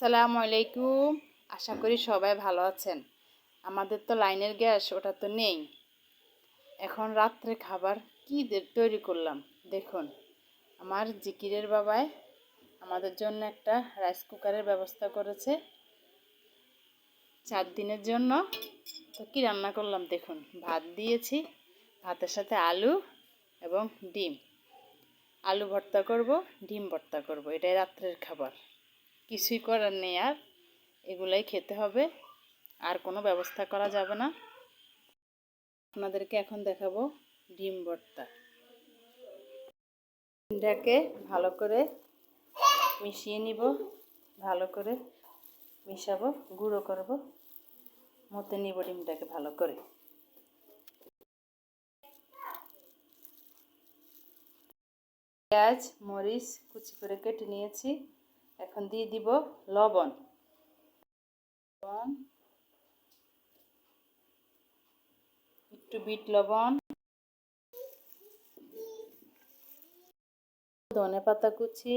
সালাম আলাইকুম। আশা করি সবাই ভালো আছেন। আমাদের তো লাইনের গ্যাস, ওটা তো নেই। এখন রাত্রে খাবার কী তৈরি করলাম? দেখুন, আমার জিকিরের বাবায় আমাদের জন্য একটা রাইস কুকারের ব্যবস্থা করেছে। চার দিনের জন্য। তো কী রান্না করলাম দেখুন, ভাত দিয়েছি, ভাতের সাথে আলু এবং ডিম। আলু ভর্তা করব, ডিম ভর্তা করব, এটাই রাত্রের খাবার। কিছুই করার নেই আর। এগুলাই খেতে হবে। আর কোনো ব্যবস্থা করা যাবে না। আপনাদেরকে এখন দেখাবো ডিম ভর্তা। ডিমটাকে ভালো করে মিশিয়ে নিব। ভালো করে মিশাবো, গুঁড়ো করব। মতে নিব ডিমটাকে ভালো করে। পেঁয়াজ, মরিচ কুচি করে কেটে নিয়েছি। এখন দিয়ে দিব লবণ। লবণ। একটু বিট লবণ। ধনে পাতা কুচি।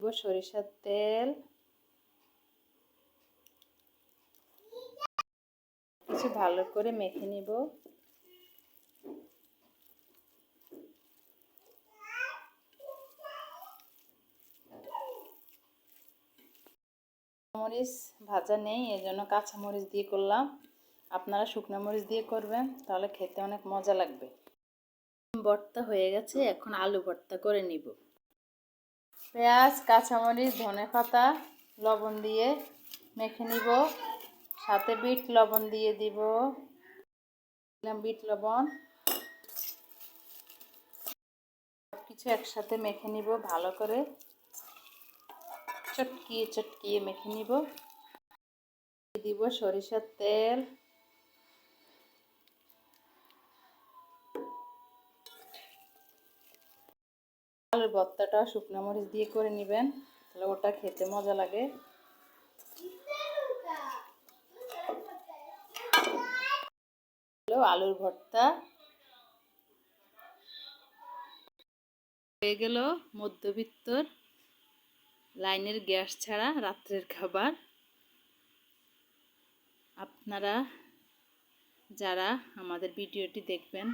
সরিষার তেল। কিছু ভালো করে মেখে নিব। মরিচ ভাজা নেই এই জন্য কাঁচা মরিচ দিয়ে করলাম। আপনারা শুকনো মরিচ দিয়ে করবেন, তাহলে খেতে অনেক মজা লাগবে। ভর্তা হয়ে গেছে, এখন আলু ভর্তা করে নিব। পেঁয়াজ কাঁচামরিচ ধনে পাতা, লবণ দিয়ে মেখে নিব। সাথে বিট লবণ দিয়ে দিব। দিলাম বিট লবণ। সব কিছু একসাথে মেখে নিব ভালো করে। চটকিয়ে চটকিয়ে মেখে নিব। দিব সরিষার তেল। আলুর ভর্তাটা শুকনো মরিচ দিয়ে করে নেবেন, তাহলে ওটা খেতে মজা লাগে। আলুর ভর্তা হয়ে গেল মধ্যবিত্তর। লাইনের গ্যাস ছাড়া রাত্রের খাবার। আপনারা যারা আমাদের ভিডিওটি দেখবেন,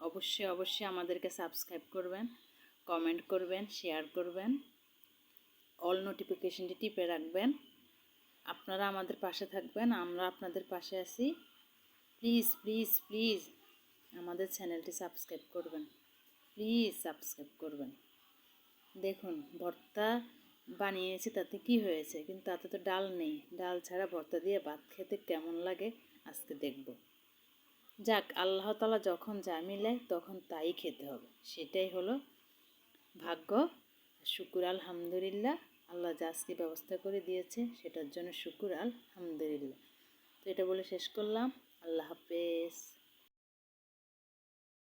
অবশ্যই অবশ্যই আমাদেরকে সাবস্ক্রাইব করবেন কমেন্ট করবেন শেয়ার করবেন। অল নোটিফিকেশনটি টিপে রাখবেন। আপনারা আমাদের পাশে থাকবেন, আমরা আপনাদের পাশে আছি। প্লিজ প্লিজ প্লিজ আমাদের চ্যানেলটি সাবস্ক্রাইব করবেন। প্লিজ সাবস্ক্রাইব করবেন। দেখুন, ভর্তা বানিয়েছি, তাতে কি হয়েছে? কিন্তু তাতে তো ডাল নেই। ডাল ছাড়া ভর্তা দিয়ে ভাত খেতে কেমন লাগে আজকে দেখব। যাক, আল্লাহ তালা যখন যা মিলে তখন তাই খেতে হবে। সেটাই হলো ভাগ্য। শুকুর আলহামদুলিল্লাহ। আল্লাহ যা আজকে ব্যবস্থা করে দিয়েছে সেটার জন্য শুকুর আলহামদুলিল্লাহ। তো এটা বলে শেষ করলাম। আল্লাহ হাফেজ।